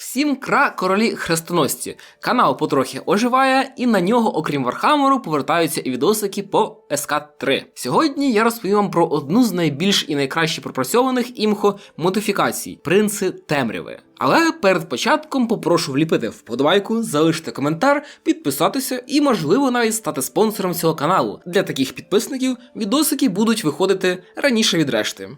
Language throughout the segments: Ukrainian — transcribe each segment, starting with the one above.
Всім кра королі хрестоносці. Канал потрохи оживає, і на нього, окрім Вархамеру, повертаються і відосики по СК3. Сьогодні я розповім вам про одну з найбільш і найкраще пропрацьованих імхо модифікацій принци темряви. Але перед початком попрошу вліпити вподобайку, залишити коментар, підписатися і, можливо, навіть стати спонсором цього каналу. Для таких підписників відосики будуть виходити раніше від решти.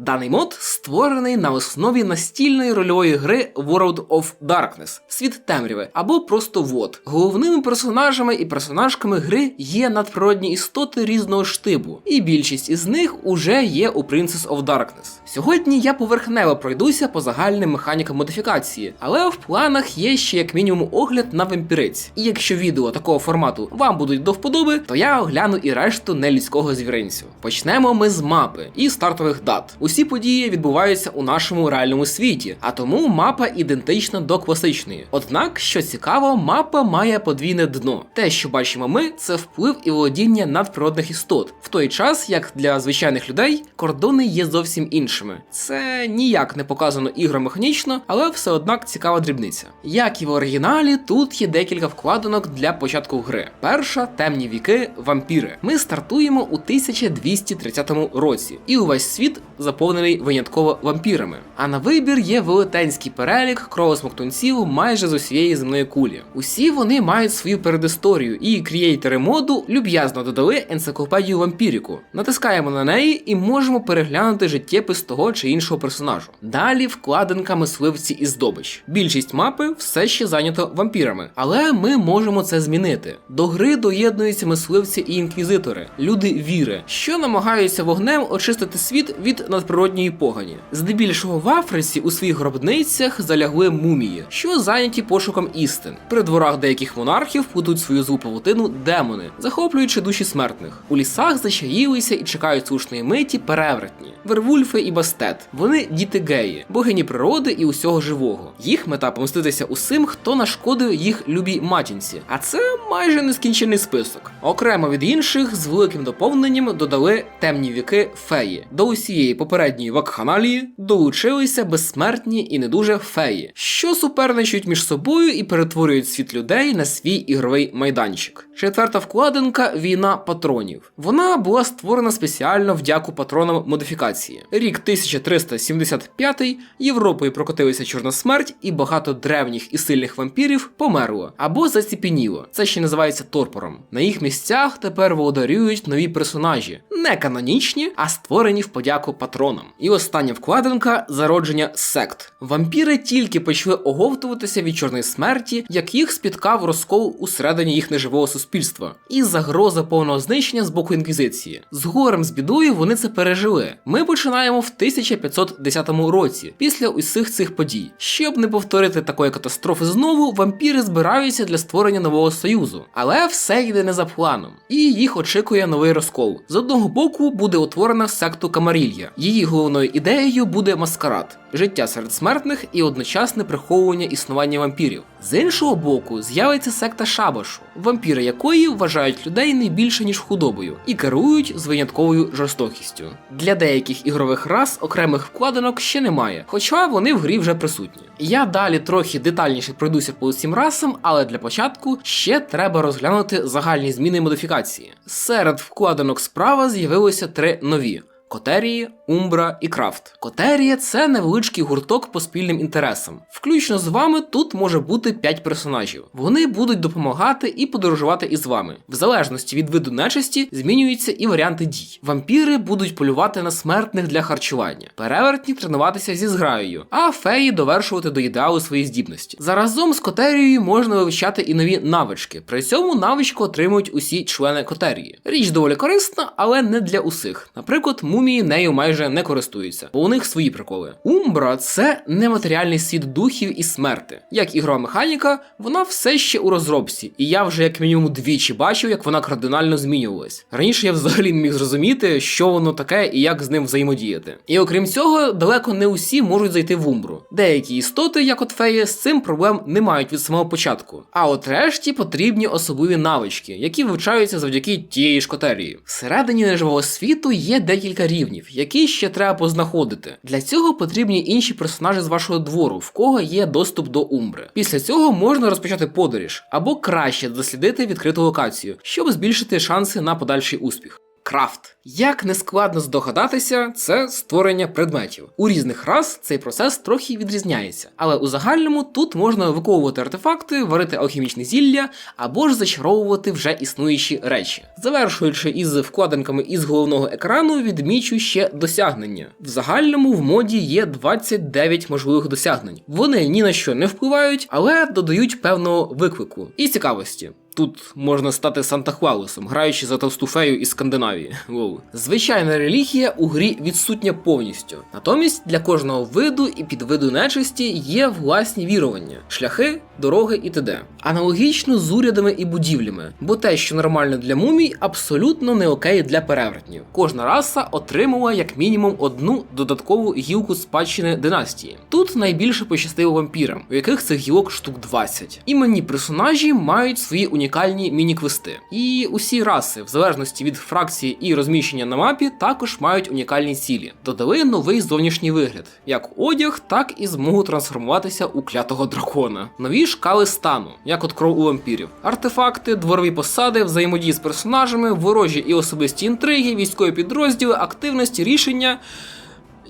Даний мод створений на основі настільної рольової гри World of Darkness Світ темряви або просто ВОД. Головними персонажами і персонажками гри є надприродні істоти різного штибу, і більшість із них уже є у Princess of Darkness. Сьогодні я поверхнево пройдуся по загальним механікам модифікації, але в планах є ще як мінімум огляд на вампіриць. І якщо відео такого формату вам будуть до вподоби, то я огляну і решту нелюдського звіринцю. Почнемо ми з мапи і стартових дат. Усі події відбуваються у нашому реальному світі, а тому мапа ідентична до класичної. Однак, що цікаво, мапа має подвійне дно. Те, що бачимо ми, це вплив і володіння надприродних істот, в той час як для звичайних людей кордони є зовсім іншими. Це ніяк не показано ігромеханічно, але все однак цікава дрібниця. Як і в оригіналі, тут є декілька вкладинок для початку гри. Перша темні віки вампіри. Ми стартуємо у 1230 році, і увесь світ заповнений винятково вампірами. А на вибір є велетенський перелік кровосмоктунців майже з усієї земної кулі. Усі вони мають свою передісторію, і крієйтери моду люб'язно додали енциклопедію вампіріку. Натискаємо на неї і можемо переглянути життєпис того чи іншого персонажу. Далі вкладинка мисливці і здобич. Більшість мапи все ще зайнято вампірами, але ми можемо це змінити. До гри доєднуються мисливці і інквізитори, люди віри, що намагаються вогнем очистити світ від надприродньої погані. Здебільшого в Африці у своїх гробницях залягли мумії, що зайняті пошуком істин. При дворах деяких монархів плутуть свою злу павутину демони, захоплюючи душі смертних. У лісах зачаїлися і чекають слушної миті перевертні. Вервульфи і бастет. Вони діти геї, богині природи і усього живого. Їх мета помститися усім, хто нашкодив їх любій матінці. А це майже нескінчений список. Окремо від інших, з великим доповненням додали темні віки феї. До усієї попередньої вакханалії долучилися безсмертні і не дуже феї, що суперничають між собою і перетворюють світ людей на свій ігровий майданчик. Четверта вкладинка війна патронів. Вона була створена спеціально вдяку патронам модифікації. Рік 1375 Європою прокотилася чорна смерть, і багато древніх і сильних вампірів померло або заціпеніло. Це ще називається торпором. На їх місцях тепер володарюють нові персонажі, не канонічні, а створені в подяку патронам. І остання вкладинка зародження сект. Вампіри тільки почали оговтуватися від чорної смерті, як їх спіткав розкол усередині їх неживого суспільства, і загроза повного знищення з боку інквізиції. З горем з бідою вони це пережили. Ми починаємо в 1510 році, після усіх цих подій. Щоб не повторити такої катастрофи знову, вампіри збираються для створення нового союзу, але все йде не за планом, і їх очікує новий розкол. З одного боку буде утворена секту Камарілья. Її головною ідеєю буде маскарад, життя серед смертних і одночасне приховування існування вампірів. З іншого боку, з'явиться секта Шабашу, вампіри якої вважають людей не більше ніж худобою і керують з винятковою жорстокістю. Для деяких ігрових рас окремих вкладинок ще немає, хоча вони в грі вже присутні. Я далі трохи детальніше пройдуся по усім расам, але для початку ще треба розглянути загальні зміни і модифікації. Серед вкладинок справа з'явилося три нові. Котерії, Умбра і Крафт. Котерія це невеличкий гурток по спільним інтересам. Включно з вами тут може бути 5 персонажів. Вони будуть допомагати і подорожувати із вами. В залежності від виду нечисті змінюються і варіанти дій. Вампіри будуть полювати на смертних для харчування, перевертні тренуватися зі зграєю, а феї довершувати до ідеалу свої здібності. Заразом з котерією можна вивчати і нові навички. При цьому навичку отримують усі члени котерії. Річ доволі корисна, але не для усіх. Наприклад, мумії нею майже майже не користуються, бо у них свої приколи. Умбра це нематеріальний світ духів і смерти. Як ігрова механіка, вона все ще у розробці, і я вже як мінімум двічі бачив, як вона кардинально змінювалась. Раніше я взагалі не міг зрозуміти, що воно таке і як з ним взаємодіяти. І окрім цього, далеко не усі можуть зайти в умбру. Деякі істоти, як от феї, з цим проблем не мають від самого початку. А от решті потрібні особливі навички, які вивчаються завдяки тієї ж котерії. Всередині неживого світу є декілька рівнів, які ще треба познаходити. Для цього потрібні інші персонажі з вашого двору, в кого є доступ до умбри. Після цього можна розпочати подорож або краще дослідити відкриту локацію, щоб збільшити шанси на подальший успіх. Крафт. Як не складно здогадатися, це створення предметів. У різних рас цей процес трохи відрізняється, але у загальному тут можна виковувати артефакти, варити алхімічне зілля або ж зачаровувати вже існуючі речі. Завершуючи із вкладинками із головного екрану, відмічу ще досягнення. В загальному в моді є 29 можливих досягнень. Вони ні на що не впливають, але додають певного виклику і цікавості. Тут можна стати Санта Клаусом, граючи за товсту фею із Скандинавії. Воу. Звичайна релігія у грі відсутня повністю. Натомість для кожного виду і підвиду нечисті є власні вірування, шляхи, дороги і т.д. Аналогічно з урядами і будівлями, бо те, що нормально для мумій, абсолютно не окей для перевертнів. Кожна раса отримала як мінімум одну додаткову гілку спадщини династії. Тут найбільше пощастило вампірам, у яких цих гілок штук 20. Іменні персонажі мають свої унікальні міні-квести. І усі раси, в залежності від фракції і розміщення на мапі, також мають унікальні цілі. Додали новий зовнішній вигляд, як одяг, так і змогу трансформуватися у клятого дракона. Нові шкали стану, як от кров у вампірів, артефакти, дворові посади, взаємодії з персонажами, ворожі і особисті інтриги, військові підрозділи, активності, рішення.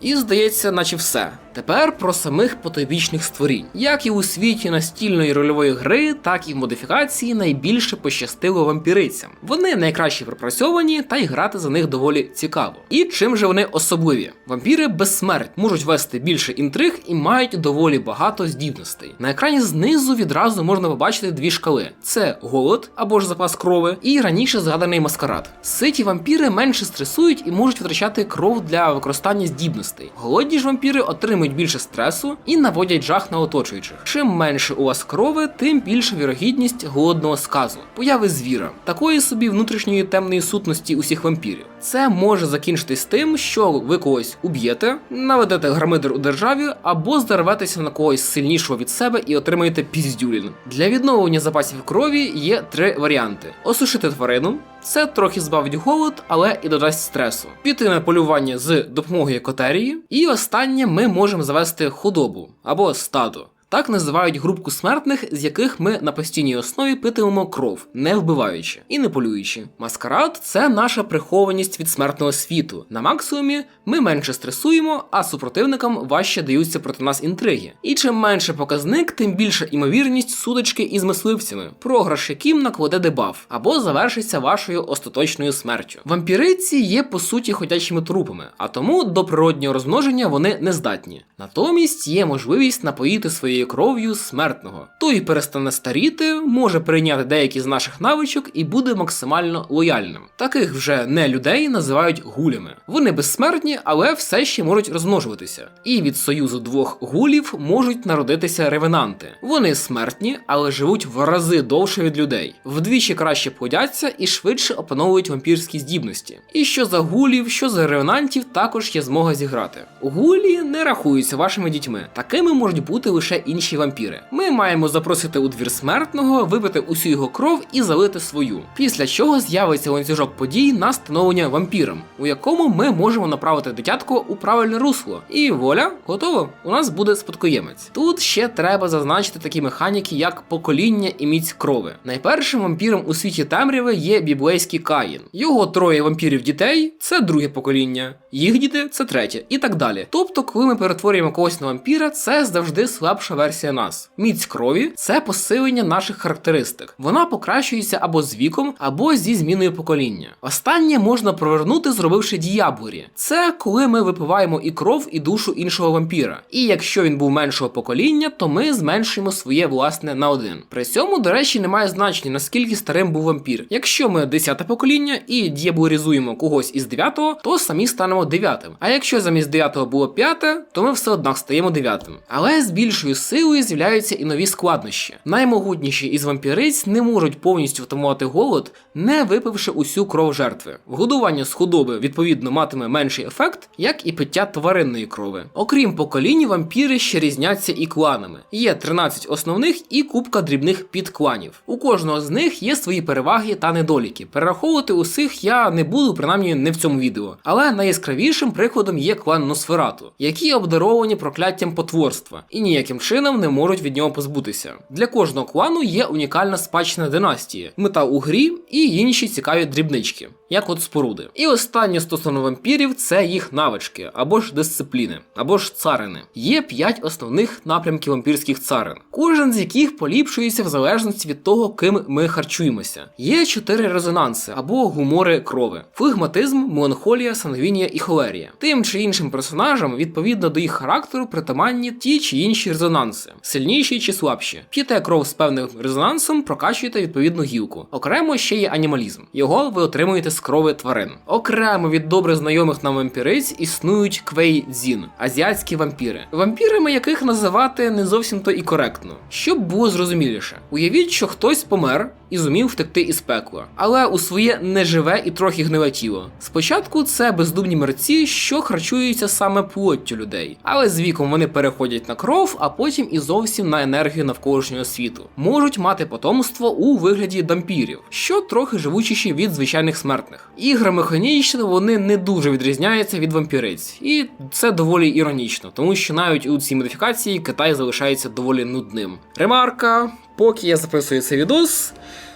І здається, наче все. Тепер про самих потойбічних створінь. Як і у світі настільної рольової гри, так і в модифікації найбільше пощастило вампірицям. Вони найкраще пропрацьовані, та й грати за них доволі цікаво. І чим же вони особливі? Вампіри безсмерть можуть вести більше інтриг і мають доволі багато здібностей. На екрані знизу відразу можна побачити дві шкали: це голод або ж запас крови, і раніше згаданий маскарад. Ситі вампіри менше стресують і можуть витрачати кров для використання здібностей. Голодні ж вампіри отримують більше стресу і наводять жах на оточуючих. Чим менше у вас крови, тим більша вірогідність голодного сказу, появи звіра, такої собі внутрішньої темної сутності усіх вампірів. Це може закінчитись тим, що ви когось уб'єте, наведете громидер у державі або зарветеся на когось сильнішого від себе і отримаєте піздюлін. Для відновлення запасів крові є три варіанти: осушити тварину. Це трохи збавить голод, але і додасть стресу. Піти на полювання з допомогою котерії. І останнє ми можемо завести худобу або стадо. Так називають групку смертних, з яких ми на постійній основі питимемо кров, не вбиваючи і не полюючи. Маскарад це наша прихованість від смертного світу. На максимумі ми менше стресуємо, а супротивникам важче даються проти нас інтриги. І чим менше показник, тим більша імовірність сутички із мисливцями, програш яким накладе дебаф або завершиться вашою остаточною смертю. Вампіриці є по суті ходячими трупами, а тому до природнього розмноження вони не здатні. Натомість є можливість напоїти своєю кров'ю смертного. Той перестане старіти, може прийняти деякі з наших навичок і буде максимально лояльним. Таких вже не людей називають гулями. Вони безсмертні, але все ще можуть розмножуватися. І від союзу двох гулів можуть народитися ревенанти. Вони смертні, але живуть в рази довше від людей. Вдвічі краще плодяться і швидше опановують вампірські здібності. І що за гулів, що за ревенантів також є змога зіграти. Гулі не рахуються вашими дітьми. Такими можуть бути лише інші вампіри. Ми маємо запросити у двір смертного, випити усю його кров і залити свою. Після чого з'явиться ланцюжок подій на становлення вампіром, у якому ми можемо направити дитятко у правильне русло. І воля, готово, у нас буде спадкоємець. Тут ще треба зазначити такі механіки, як покоління і міць крови. Найпершим вампіром у світі темряви є біблейський Каїн. Його троє вампірів дітей це друге покоління, їх діти це третє, і так далі. Тобто, коли ми перетворюємо когось на вампіра, це завжди слабша версія нас. Міць крові це посилення наших характеристик. Вона покращується або з віком, або зі зміною покоління. Останнє можна провернути, зробивши діабурі. Це коли ми випиваємо і кров, і душу іншого вампіра. І якщо він був меншого покоління, то ми зменшуємо своє власне на один. При цьому, до речі, немає значення наскільки старим був вампір. Якщо ми 10 покоління і діабурізуємо когось із 9, то самі станемо стаємо дев'ятим. А якщо замість дев'ятого було п'яте, то ми все одно стаємо дев'ятим. Але з більшою силою з'являються і нові складнощі. Наймогутніші із вампіриць не можуть повністю втамувати голод, не випивши усю кров жертви. Вгодування з худоби відповідно матиме менший ефект, як і пиття тваринної крови. Окрім поколінь, вампіри ще різняться і кланами. Є 13 основних і купка дрібних підкланів. У кожного з них є свої переваги та недоліки. Перераховувати усіх я не буду, принаймні не в цьому відео. Але найяскравішим прикладом є клан Носферату, які обдаровані прокляттям потворства і ніяким чином не можуть від нього позбутися. Для кожного клану є унікальна спадщина династії, мета у грі і інші цікаві дрібнички, як от споруди. І останнє стосовно вампірів це їх навички, або ж дисципліни, або ж царини. Є 5 основних напрямків вампірських царин, кожен з яких поліпшується в залежності від того, ким ми харчуємося. Є 4 резонанси або гумори крови: флегматизм, меланхолія, сангвінія і холерія. Тим чи іншим персонажам, відповідно до їх характеру, притаманні ті чи інші резонанси, сильніші чи слабші. П'єте кров з певним резонансом, прокачуєте відповідну гілку. Окремо ще є анімалізм. Його ви отримуєте з крови тварин. Окремо від добре знайомих нам вампіриць існують квей-дзін, азіатські вампіри, вампірами яких називати не зовсім то і коректно. Щоб було зрозуміліше, уявіть, що хтось помер і зумів втекти із пекла, але у своє неживе і трохи гниле тіло. Спочатку це бездумні мерці, що харчуються саме плоттю людей, але з віком вони переходять на кров, а потім і зовсім на енергію навколишнього світу. Можуть мати потомство у вигляді дампірів, що трохи живучіші від звичайних смертних. Ігри механічно вони не дуже відрізняються від вампіриць, і це доволі іронічно, тому що навіть у цій модифікації Китай залишається доволі нудним. Ремарка, поки я записую цей відос.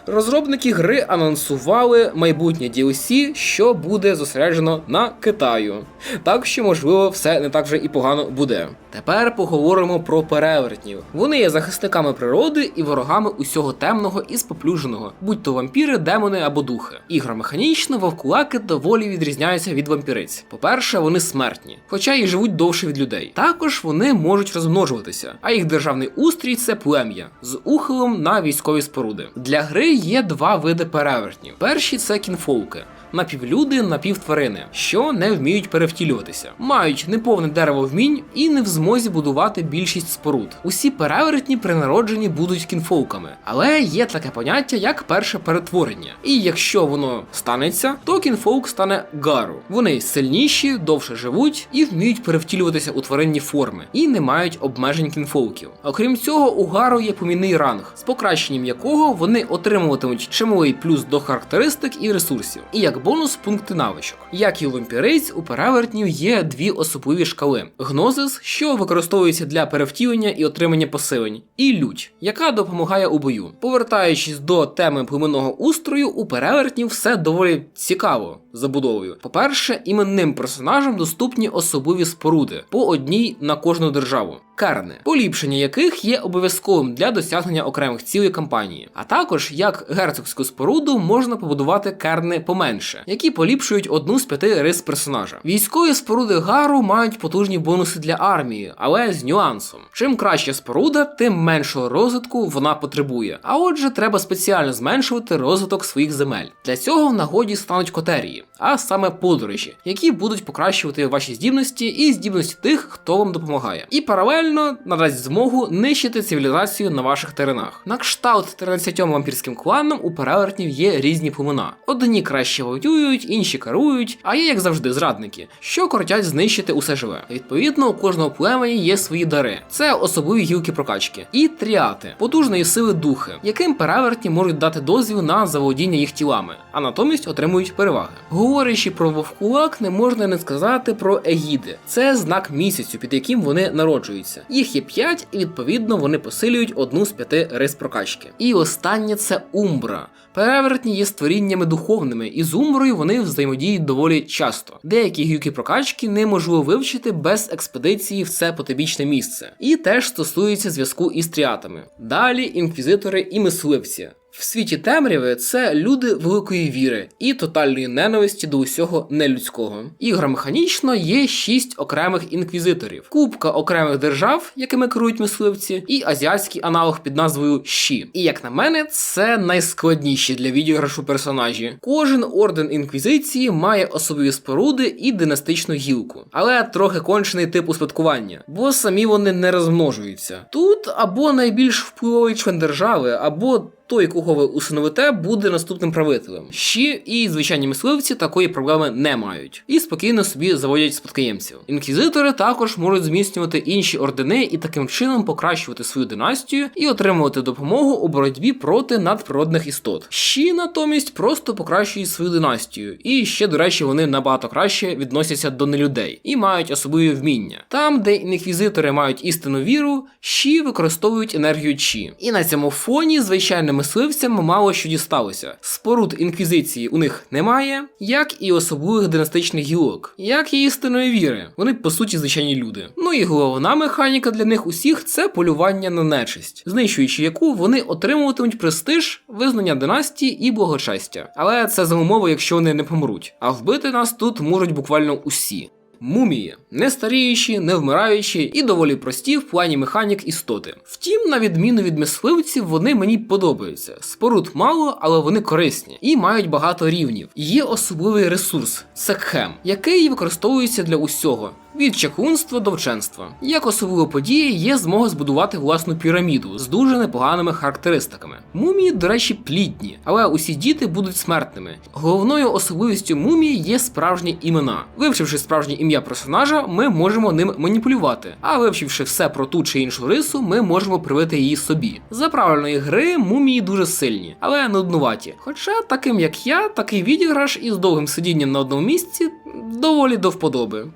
Розробники гри анонсували майбутнє DLC, що буде зосереджено на Китаю. Так що, можливо, все не так вже і погано буде. Тепер поговоримо про перевертнів. Вони є захисниками природи і ворогами усього темного і споплюженого, будь то вампіри, демони або духи. Ігромеханічно вовкулаки доволі відрізняються від вампіриць. По-перше, вони смертні, хоча і живуть довше від людей. Також вони можуть розмножуватися, а їх державний устрій це плем'я з ухилом на військові споруди. Для гри є два види перевертнів. Перші це кінфолки. Напівлюди, напівтварини, що не вміють перевтілюватися, мають неповне дерево вмінь і не в змозі будувати більшість споруд. Усі перевертні при народженні будуть кінфолками, але є таке поняття як перше перетворення. І якщо воно станеться, то кінфолк стане гару. Вони сильніші, довше живуть і вміють перевтілюватися у тваринні форми, і не мають обмежень кінфолків. Окрім цього, у гару є помінний ранг, з покращенням якого вони отримуватимуть чималий плюс до характеристик і ресурсів. І як бонус пункти навичок. Як і у вампіриць, у перевертнів є дві особливі шкали: гнозис, що використовується для перевтілення і отримання посилень, і лють, яка допомагає у бою. Повертаючись до теми племенного устрою, у перевертнів все доволі цікаво забудовою. По-перше, іменним персонажам доступні особливі споруди по одній на кожну державу. Керни, поліпшення яких є обов'язковим для досягнення окремих цілей кампанії. А також як герцогську споруду можна побудувати керни поменше, які поліпшують одну з п'яти рис персонажа. Військові споруди гару мають потужні бонуси для армії, але з нюансом. Чим краща споруда, тим меншого розвитку вона потребує. А отже, треба спеціально зменшувати розвиток своїх земель. Для цього в нагоді стануть котерії, а саме подорожі, які будуть покращувати ваші здібності і здібності тих, хто вам допомагає. І паралельно надасть змогу нищити цивілізацію на ваших теренах. На кшталт 13 вампірським кланам у перевертнів є різні племена. Одні краще воюють, інші керують, а є, як завжди, зрадники, що коротять знищити усе живе. Відповідно, у кожного племені є свої дари. Це особливі гілки прокачки. І тріати потужної сили духи, яким перевертні можуть дати дозвіл на заволодіння їх тілами, а натомість отримують переваги. Говорячи про вовкулак, не можна не сказати про егіди. Це знак місяцю, під яким вони народжуються. Їх є 5, і відповідно вони посилюють одну з п'яти рис прокачки. І останнє це умбра. Перевертні є створіннями духовними, і з умброю вони взаємодіють доволі часто. Деякі гюки прокачки неможливо вивчити без експедиції в це потибічне місце. І теж стосується зв'язку із тріатами. Далі інквізитори і мисливці. В світі темряви це люди великої віри і тотальної ненависті до усього нелюдського. Ігромеханічно є шість окремих інквізиторів, купка окремих держав, якими керують мисливці, і азіатський аналог під назвою Ші. І як на мене, це найскладніші для відіграшу персонажі. Кожен орден інквізиції має особливі споруди і династичну гілку, але трохи кончений тип успадкування, бо самі вони не розмножуються. Тут або найбільш впливовий член держави, або той, кого ви усиновите, буде наступним правителем. Щі і звичайні мисливці такої проблеми не мають і спокійно собі заводять спадкоємців. Інквізитори також можуть зміцнювати інші ордени і таким чином покращувати свою династію і отримувати допомогу у боротьбі проти надприродних істот. Щі натомість просто покращують свою династію, і ще, до речі, вони набагато краще відносяться до нелюдей і мають особливі вміння. Там, де інквізитори мають істинну віру, щі використовують енергію чі. І на цьому фоні звичайним мисливцям мало що дісталося. Споруд інквізиції у них немає, як і особливих династичних гілок, як і істинної віри. Вони по суті звичайні люди. Ну і головна механіка для них усіх це полювання на нечисть, знищуючи яку вони отримуватимуть престиж, визнання династії і благочестя. Але це за умови, якщо вони не помруть. А вбити нас тут можуть буквально усі. Мумії не старіючі, не вмираючі і доволі прості в плані механік істоти. Втім, на відміну від мисливців, вони мені подобаються. Споруд мало, але вони корисні і мають багато рівнів. Є особливий ресурс секхем, який використовується для усього. Від чаклунства до вченства. Як особлива подія є змога збудувати власну піраміду з дуже непоганими характеристиками. Мумії, до речі, плідні, але усі діти будуть смертними. Головною особливістю мумії є справжні імена. Вивчивши справжнє ім'я персонажа, ми можемо ним маніпулювати. А вивчивши все про ту чи іншу рису, ми можемо привити її собі. За правильної гри мумії дуже сильні, але нуднуваті. Хоча таким як я, такий відіграш із довгим сидінням на одному місці доволі до вподоби.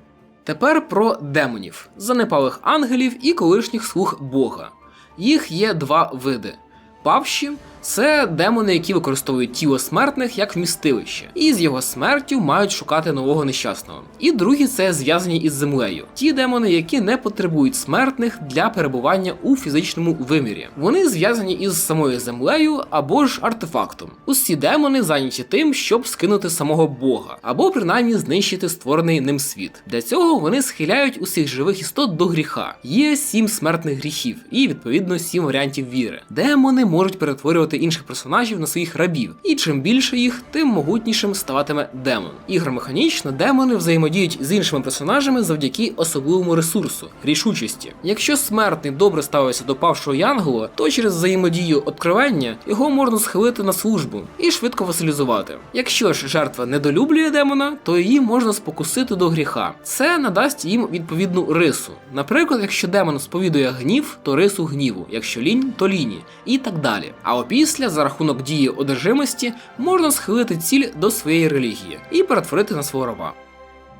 Тепер про демонів, занепалих ангелів і колишніх слуг Бога. Їх є два види. Павші це демони, які використовують тіло смертних як вмістилище, і з його смертю мають шукати нового нещасного. І другі це зв'язані із землею. Ті демони, які не потребують смертних для перебування у фізичному вимірі. Вони зв'язані із самою землею або ж артефактом. Усі демони зайняті тим, щоб скинути самого Бога, або принаймні знищити створений ним світ. Для цього вони схиляють усіх живих істот до гріха. Є сім смертних гріхів, і відповідно сім варіантів віри. Демони можуть перетворювати інших персонажів на своїх рабів, і чим більше їх, тим могутнішим ставатиме демон. Ігромеханічно демони взаємодіють з іншими персонажами завдяки особливому ресурсу рішучості. Якщо смертний добре ставиться до павшого Янгола, то через взаємодію откровення його можна схилити на службу і швидко василізувати. Якщо ж жертва недолюблює демона, то її можна спокусити до гріха. Це надасть їм відповідну рису. Наприклад, якщо демон сповідує гнів, то рису гніву, якщо лінь, то ліні, і так далі. А опісля, за рахунок дії одержимості, можна схилити ціль до своєї релігії і перетворити на свого раба.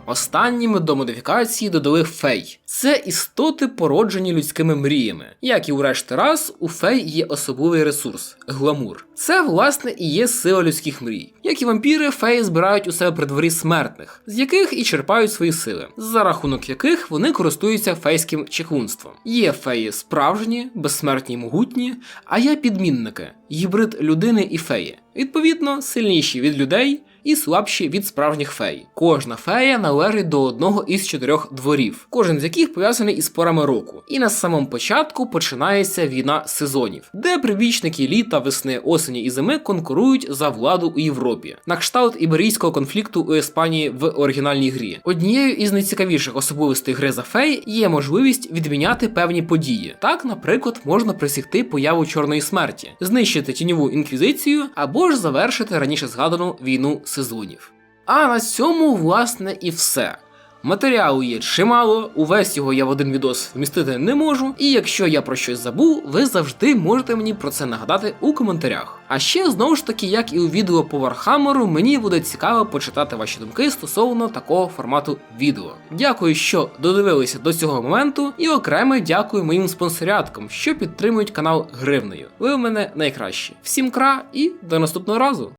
Останніми до модифікації додали фей. Це істоти, породжені людськими мріями. Як і у решти раз, у фей є особливий ресурс гламур. Це, власне, і є сила людських мрій. Як і вампіри, феї збирають у себе при дворі смертних, з яких і черпають свої сили, за рахунок яких вони користуються фейським чеклунством. Є феї справжні, безсмертні й могутні, а є підмінники, гібрид людини і феї. Відповідно, сильніші від людей і слабші від справжніх фей. Кожна фея належить до одного із чотирьох дворів, кожен з яких пов'язаний із порами року. І на самому початку починається війна сезонів, де прибічники літа, весни, осені і зими конкурують за владу у Європі, на кшталт іберійського конфлікту у Іспанії в оригінальній грі. Однією із найцікавіших особливостей гри за фей є можливість відміняти певні події. Так, наприклад, можна присягти появу чорної смерті, знищити тіньову інквізицію або ж завершити раніше згадану війну сезонів. А на цьому, власне, і все. Матеріалу є чимало, увесь його я в один відос вмістити не можу, і якщо я про щось забув, ви завжди можете мені про це нагадати у коментарях. А ще знову ж таки, як і у відео по Вархаммеру, мені буде цікаво почитати ваші думки стосовно такого формату відео. Дякую, що додивилися до цього моменту, і окремо дякую моїм спонсоряткам, що підтримують канал гривнею. Ви в мене найкращі. Всім кра і до наступного разу!